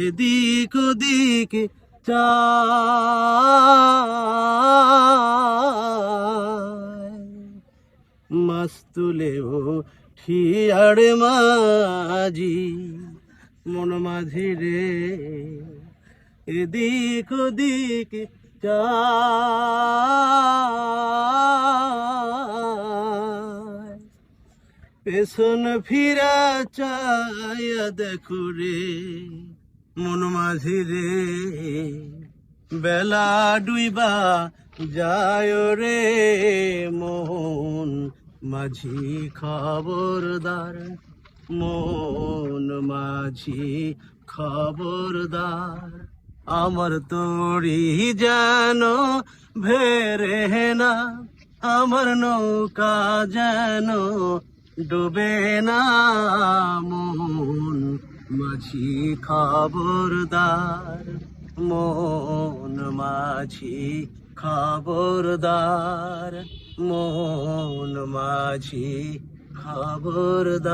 এদিক ওদিক চায় মাস তুলেও ঠিয়ার মাঝি, মন মাঝি রে। এদিক ওদিক চায় পেছন ফিরা চায়া দেখো রে। মন মাঝি রে। বেলা ডুইবা যায় রে মোহন মাঝি খবরদার, মন মাঝি খবরদার। আমার তোরি যেন ভেরে না, আমার নৌকা যেন ডুবে না। মাঝি খবরদার মন মাঝি খবরদার মন মাঝি খবরদার।